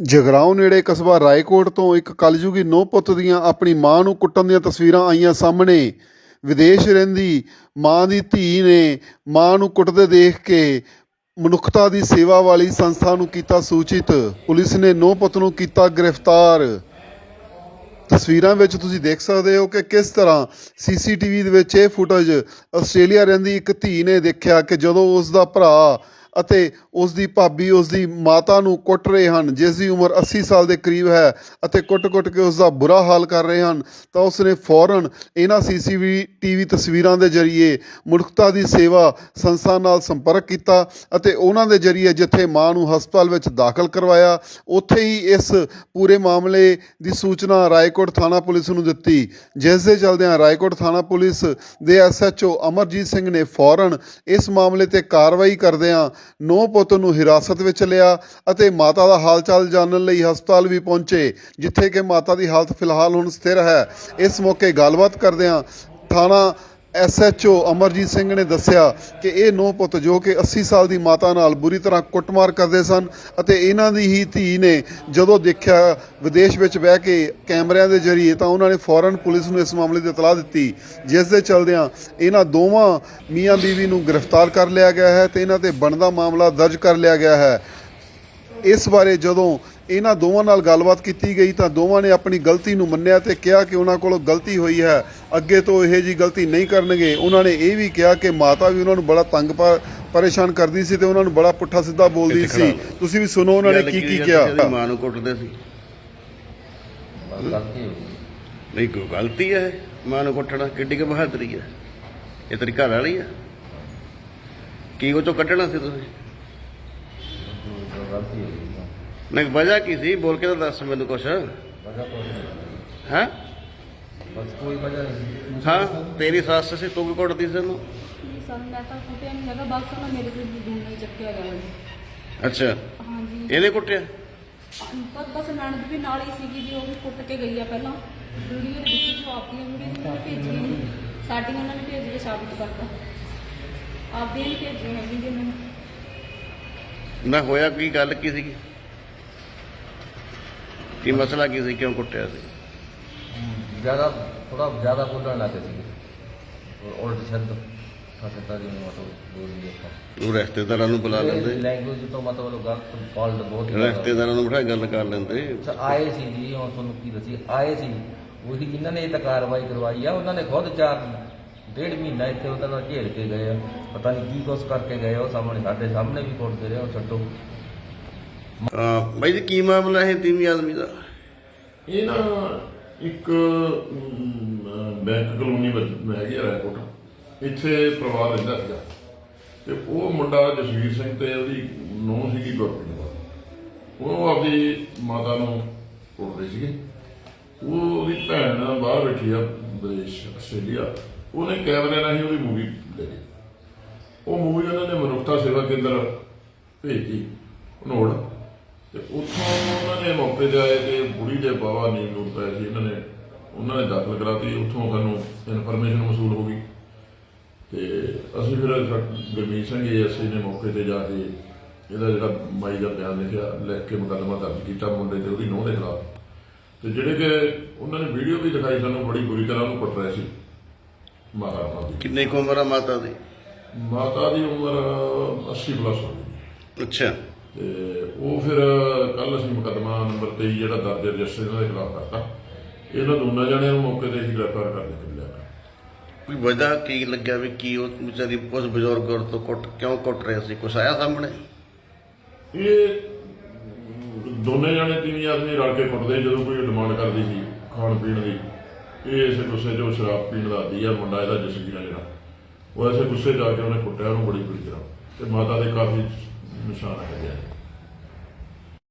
ਜਗਰਾਉਂ ਨੇੜੇ ਕਸਬਾ ਰਾਏਕੋਟ ਤੋਂ ਇੱਕ ਕਲਯੁਗੀ ਨੌ ਪੁੱਤ ਦੀਆਂ ਆਪਣੀ ਮਾਂ ਨੂੰ ਕੁੱਟਣ ਦੀਆਂ ਤਸਵੀਰਾਂ ਆਈਆਂ ਸਾਹਮਣੇ। ਵਿਦੇਸ਼ ਰਹਿੰਦੀ ਮਾਂ ਦੀ ਧੀ ਨੇ ਮਾਂ ਨੂੰ ਕੁੱਟਦੇ ਦੇਖ ਕੇ ਮਨੁੱਖਤਾ ਦੀ ਸੇਵਾ ਵਾਲੀ ਸੰਸਥਾ ਨੂੰ ਕੀਤਾ ਸੂਚਿਤ। ਪੁਲਿਸ ਨੇ ਨੌ ਪੁੱਤ ਨੂੰ ਕੀਤਾ ਗ੍ਰਿਫਤਾਰ। ਤਸਵੀਰਾਂ ਵਿੱਚ ਤੁਸੀਂ ਦੇਖ ਸਕਦੇ ਹੋ ਕਿ ਕਿਸ ਤਰ੍ਹਾਂ ਸੀਸੀਟੀਵੀ ਦੇ ਵਿੱਚ ਇਹ ਫੁਟੇਜ ਆਸਟ੍ਰੇਲੀਆ ਰਹਿੰਦੀ ਇੱਕ ਧੀ ਨੇ ਦੇਖਿਆ ਕਿ ਜਦੋਂ ਉਸ ਦਾ ਭਰਾ ਅਤੇ ਉਸ ਦੀ ਭਾਬੀ ਉਸ ਦੀ ਮਾਤਾ ਨੂੰ ਕੁੱਟ ਰਹੇ ਹਨ, ਜਿਸ ਦੀ ਉਮਰ 80 ਸਾਲ ਦੇ ਕਰੀਬ ਹੈ ਅਤੇ ਕੁੱਟ-ਕੁੱਟ ਕੇ ਉਸ ਦਾ ਬੁਰਾ ਹਾਲ ਕਰ ਰਹੇ ਹਨ, ਤਾਂ ਉਸ ਨੇ ਫੌਰਨ ਇਹਨਾਂ ਸੀਸੀਟੀਵੀ ਟੀਵੀ ਤਸਵੀਰਾਂ ਦੇ ਜ਼ਰੀਏ ਮਨੁੱਖਤਾ ਦੀ ਸੇਵਾ ਸੰਸਥਾ ਨਾਲ ਸੰਪਰਕ ਕੀਤਾ ਅਤੇ ਉਹਨਾਂ ਦੇ ਜ਼ਰੀਏ ਜਿੱਥੇ ਮਾਂ ਨੂੰ ਹਸਪਤਾਲ ਵਿੱਚ ਦਾਖਲ ਕਰਵਾਇਆ, ਉੱਥੇ ਹੀ ਇਸ ਪੂਰੇ ਮਾਮਲੇ ਦੀ ਸੂਚਨਾ ਰਾਏਕੋਟ ਥਾਣਾ ਪੁਲਿਸ ਨੂੰ ਦਿੱਤੀ, ਜਿਸ ਦੇ ਚਲਦਿਆਂ ਰਾਏਕੋਟ ਥਾਣਾ ਪੁਲਿਸ ਦੇ ਐਸਐਚਓ ਅਮਰਜੀਤ ਸਿੰਘ ਨੇ ਫੌਰਨ ਇਸ ਮਾਮਲੇ ਤੇ ਕਾਰਵਾਈ ਕਰਦਿਆਂ ਨੌ ਪੁੱਤ ਨੂੰ ਹਿਰਾਸਤ ਵਿੱਚ ਲਿਆ ਅਤੇ ਮਾਤਾ ਦਾ ਹਾਲਚਾਲ ਜਾਣਨ ਲਈ ਹਸਪਤਾਲ ਵੀ ਪਹੁੰਚੇ, ਜਿੱਥੇ ਕਿ ਮਾਤਾ ਦੀ ਹਾਲਤ ਫਿਲਹਾਲ ਹੁਣ ਸਥਿਰ ਹੈ। ਇਸ ਮੌਕੇ ਗੱਲਬਾਤ ਕਰਦਿਆਂ ਥਾਣਾ ਐਸਐਚਓ ਅਮਰਜੀਤ ਸਿੰਘ ਨੇ ਦੱਸਿਆ ਕਿ ਇਹ ਨੌ ਪੁੱਤ ਜੋ ਕਿ 80 ਸਾਲ ਦੀ ਮਾਤਾ ਨਾਲ ਬੁਰੀ ਤਰ੍ਹਾਂ ਕੁੱਟਮਾਰ ਕਰਦੇ ਸਨ ਅਤੇ ਇਹਨਾਂ ਦੀ ਹੀ ਧੀ ਨੇ ਜਦੋਂ ਦੇਖਿਆ ਵਿਦੇਸ਼ ਵਿੱਚ ਬਹਿ ਕੇ ਕੈਮਰਿਆਂ ਦੇ ਜ਼ਰੀਏ ਤਾਂ ਉਹਨਾਂ ਨੇ ਫੌਰਨ ਪੁਲਿਸ ਨੂੰ ਇਸ ਮਾਮਲੇ ਦੀ ਇਤਲਾਹ ਦਿੱਤੀ, ਜਿਸ ਦੇ ਚਲਦਿਆਂ ਇਹਨਾਂ ਦੋਵਾਂ ਮੀਆਂ ਬੀਵੀ ਨੂੰ ਗ੍ਰਿਫਤਾਰ ਕਰ ਲਿਆ ਗਿਆ ਹੈ ਤੇ ਇਹਨਾਂ ਤੇ ਬਣਦਾ ਮਾਮਲਾ ਦਰਜ ਕਰ ਲਿਆ ਗਿਆ ਹੈ। ਇਸ ਬਾਰੇ ਜਦੋਂ ਇਹਨਾਂ ਦੋਵਾਂ ਨਾਲ ਗੱਲਬਾਤ ਕੀਤੀ ਗਈ ਤਾਂ ਦੋਵਾਂ ਨੇ ਆਪਣੀ ਗਲਤੀ ਨੂੰ ਮੰਨਿਆ ਤੇ ਕਿਹਾ ਕਿ ਉਹਨਾਂ ਕੋਲੋਂ ਗਲਤੀ ਹੋਈ ਹੈ। ਅੱਗੇ ਤੋਂ ਇਹ ਜੀ ਗਲਤੀ ਨਹੀਂ ਕਰਨਗੇ। ਉਹਨਾਂ ਨੇ ਇਹ ਵੀ ਕਿਹਾ ਕਿ ਮਾਤਾ ਵੀ ਉਹਨਾਂ ਨੂੰ ਬੜਾ ਤੰਗ ਪਰੇਸ਼ਾਨ ਕਰਦੀ ਸੀ ਤੇ ਉਹਨਾਂ ਨੂੰ ਬੜਾ ਪੁੱਠਾ ਸਿੱਧਾ ਬੋਲਦੀ ਸੀ। ਤੁਸੀਂ ਵੀ ਸੁਣੋ ਉਹਨਾਂ ਨੇ ਕੀ ਕੀ ਕਿਹਾ। ਮਾਂ ਨੂੰ ਕੁੱਟਦੇ ਸੀ? ਗਲਤੀ ਹੋ ਗਈ। ਨਹੀਂ ਕੋਈ ਗਲਤੀ ਹੈ? ਮਾਂ ਨੂੰ ਕੁੱਟਣਾ ਕਿੱਡੀ ਕੁ ਬਹਾਦਰੀ ਹੈ? ਇਹ ਤੇਰੀ ਘਰ ਵਾਲੀ ਆ ਕੀ ਉਹ ਚੋਂ ਕੱਢਣਾ ਸੀ ਤੁਸੀਂ? ਹੋ ਨਹੀਂ ਵਜ੍ਹਾ ਕੀ ਸੀ? ਬੋਲ ਕੇ ਤਾਂ ਦੱਸ ਮੈਨੂੰ ਕੁਛ। ਵਜ੍ਹਾ ਕੋਈ ਨਹੀਂ। ਹੈ? ਬਸ ਕੋਈ ਵਜ੍ਹਾ ਨਹੀਂ। ਹਾਂ ਤੇਰੀ ਸੱਸ ਸੀ ਤੂੰ ਵੀ ਕੁੱਟਦੀ ਸੀ ਉਹਨੂੰ? ਨਹੀਂ ਸਰ ਮੈਂ ਤਾਂ ਕੁੱਟਿਆ ਨਹੀਂ ਹੈਗਾ ਬਸ ਨਾ ਮੇਰੇ ਕੋਲ ਦੂਨਾ ਹੀ ਚੱਕਿਆ ਗਿਆ ਜੀ ਅੱਛਾ। ਹਾਂਜੀ। ਇਹਨੇ ਕੁੱਟਿਆ? ਪਰ ਬਸ ਨਣਦ ਵੀ ਨਾਲ ਹੀ ਸੀਗੀ ਜੀ ਉਹ ਵੀ ਕੁੱਟ ਕੇ ਗਈ ਆ ਪਹਿਲਾਂ। ਵੀਡੀਓ ਦੇ ਵਿੱਚ ਜੋ ਆਪਦੀਆਂ ਵੀਡੀਓ ਉਹਨਾਂ ਨੇ ਭੇਜੀਆਂ ਨਹੀਂ ਸਾਡੀ ਉਹਨਾਂ ਨੇ ਭੇਜ ਕੇ ਸਾਬਿਤ ਕਰਤਾ। ਆਪਦੀਆਂ ਨਹੀਂ ਭੇਜੀਆਂ ਹੈਗੀ ਜੀ ਉਹਨਾਂ ਨੇ। ਨਾ ਹੋਇਆ ਕੀ ਗੱਲ ਕੀ ਸੀਗੀ? ਕੀ ਮਸਲਾ ਕੀ ਸੀ ਕਿਉਂ ਕੁੱਟਿਆ ਸੀ? ਜ਼ਿਆਦਾ ਥੋੜਾ ਜ਼ਿਆਦਾ ਬੋਲਣ ਲੱਗੇ ਸੀ ਉਲਟ ਸ਼ਬਦ ਫਸਤਾ ਜੀ ਨੂੰ ਮਤਲਬ ਬੋਲੀ ਆਪਾਂ ਉਹ ਰਿਸ਼ਤੇਦਾਰਾਂ ਨੂੰ ਬੁਲਾ ਲੈਂਦੇ। ਲੈਂਗੁਏਜ ਤੋਂ ਮਤਲਬ ਗਲਤ ਫਾਲਟ ਬਹੁਤ। ਰਿਸ਼ਤੇਦਾਰਾਂ ਨੂੰ ਬਿਠਾ ਗੱਲ ਕਰ ਲੈਂਦੇ। ਅੱਛਾ, ਆਏ ਸੀ ਜੀ ਹੁਣ ਤੁਹਾਨੂੰ ਕੀ ਦੱਸੀ ਆਏ ਸੀ। ਉਹੀ ਜਿਨ੍ਹਾਂ ਨੇ ਇਹ ਤਾਂ ਕਾਰਵਾਈ ਕਰਵਾਈ ਆ ਉਹਨਾਂ ਨੇ ਖੁਦ ਚਾਰ ਡੇਢ ਮਹੀਨਾ ਇੱਥੇ ਉਹਨਾਂ ਨਾਲ ਘੇਰ ਕੇ ਗਏ ਆ। ਪਤਾ ਨਹੀਂ ਕੀ ਕੁਛ ਕਰਕੇ ਗਏ ਆ, ਉਹ ਸਾਹਮਣੇ ਸਾਡੇ ਸਾਹਮਣੇ ਵੀ ਕੁੱਟਦੇ ਰਹੇ ਉਹ ਛੱਡੋ। ਅਹ ਬਾਈ ਜੀ ਕੀ ਮਾਮਲਾ ਹੈ ਤੀਵੀਂ ਆਦਮੀ ਦਾ? ਇਹ ਨਾ ਇੱਕ ਬੈਂਕ ਕਲੋਨੀ ਵਿੱਚ ਹੈਗੀ ਆ ਰੈਕੋਟ। ਇੱਥੇ ਪਰਿਵਾਰ ਰਹਿੰਦਾ ਸੀਗਾ। ਤੇ ਉਹ ਮੁੰਡਾ ਜਸਵੀਰ ਸਿੰਘ ਤੇ ਉਹਦੀ ਨੂੰਹ ਸੀਗੀ ਗੁਰਪ੍ਰੀਤ ਉਹ ਆਪਦੀ ਮਾਤਾ ਨੂੰ ਕੁੱਟਦੇ ਸੀਗੇ। ਉਹਦੀ ਭੈਣ ਬਾਹਰ ਬੈਠੀ ਆ, ਵਿਦੇਸ਼, ਆਸਟ੍ਰੇਲੀਆ। ਉਹਨੇ ਕੈਮਰੇ ਨਾਲ ਹੀ ਉਹਦੀ ਮੂਵੀ ਲੈ ਲਈ ਉਹ ਮੂਵੀ ਉਹਨਾਂ ਨੇ ਮਨੁੱਖਤਾ ਸੇਵਾ ਕੇਂਦਰ ਭੇਜੀ ਨੋੜ ਤੇ ਉੱਥੋਂ ਉਹਨਾਂ ਨੇ ਮੌਕੇ ਤੇ ਆਏ ਤੇ ਬੁੜੀ ਦੇ ਬਾਵਾ ਨੀਂਦ ਨੂੰ ਪਏ ਸੀ ਇਹਨਾਂ ਨੇ ਉਹਨਾਂ ਨੇ ਦਾਖਲ ਕਰਾਤੀ ਉੱਥੋਂ ਸਾਨੂੰ ਇਨਫੋਰਮੇਸ਼ਨ ਮਸੂਲ ਹੋ ਗਈ। ਤੇ ਅਸੀਂ ਫਿਰ ਗਰਮੀਤ ਸਿੰਘ ਐਸਏ ਨੇ ਮੌਕੇ ਤੇ ਜਾ ਕੇ ਇਹਦਾ ਜਿਹੜਾ ਮਾਈ ਦਾ ਬਿਆਨ ਲਿਖਿਆ ਲਿਖ ਕੇ ਮੁਕੱਦਮਾ ਦਰਜ ਕੀਤਾ ਮੁੰਡੇ ਤੇ ਉਹਦੀ ਨੂੰਹ ਦੇ ਖਿਲਾਫ। ਤੇ ਜਿਹੜੇ ਕਿ ਉਹਨਾਂ ਨੇ ਵੀਡੀਓ ਵੀ ਦਿਖਾਈ ਸਾਨੂੰ ਬੜੀ ਬੁਰੀ ਤਰ੍ਹਾਂ ਉਹਨੂੰ ਕੁੱਟ ਰਹੇ ਸੀ। ਮਾਤਾ ਦੀ। ਕਿੰਨੇ ਕੁ ਉਮਰ ਆ ਮਾਤਾ ਦੀ? ਮਾਤਾ ਦੀ ਉਮਰ 80 ਪਲੱਸ ਹੋ ਗਈ। ਅੱਛਾ। ਤੇ ਉਹ ਫਿਰ ਕੱਲ ਅਸੀਂ ਮੁਕੱਦਮਾ ਨੰਬਰ 23 ਜਿਹੜਾ ਦਰਜ ਰਜਿਸਟਰ ਇਹਨਾਂ ਦੇ ਖਿਲਾਫ ਕਰਤਾ। ਇਹਨਾਂ ਦੋਨਾਂ ਜਣਿਆਂ ਨੂੰ ਮੌਕੇ ਤੇ ਹੀ ਗ੍ਰਿਫਤਾਰ ਕਰ ਲਿਆ। ਕੋਈ ਵਜ੍ਹਾ ਕੀ ਲੱਗਿਆ ਵੀ ਕੀ ਉਹ ਵਿਚਾਰੀ ਉਸ ਬਜ਼ੁਰਗ ਔਰਤ ਤੋਂ ਕੁੱਟ ਕਿਉਂ ਕੁੱਟ ਰਹੇ ਸੀ? ਕੁਛ ਆਇਆ ਸਾਹਮਣੇ? ਇਹ ਦੋਨੇ ਜਣੇ ਤਿੰਨ ਆਦਮੀ ਰਲ ਕੇ ਕੁੱਟਦੇ ਜਦੋਂ ਕੋਈ ਡਿਮਾਂਡ ਕਰਦੀ ਸੀ ਖਾਣ ਪੀਣ ਦੀ। ਇਹ ਇਸੇ ਗੁੱਸੇ 'ਚ ਉਹ ਸ਼ਰਾਬ ਪੀਣ ਦਾ ਆਦੀ ਆ ਮੁੰਡਾ ਇਹਦਾ ਜਸਵੀਰ ਆ ਜਿਹੜਾ। ਉਹ ਐਸੇ ਗੁੱਸੇ ਆ ਕੇ ਉਹਨੇ ਕੁੱਟਿਆ ਉਹਨੂੰ ਬੜੀ ਬੁਰੀ ਤਰ੍ਹਾਂ ਤੇ ਮਾਤਾ ਦੇ ਕਾਫੀ ਨਿਸ਼ਾਨ ਹੈਗੇ ਆ।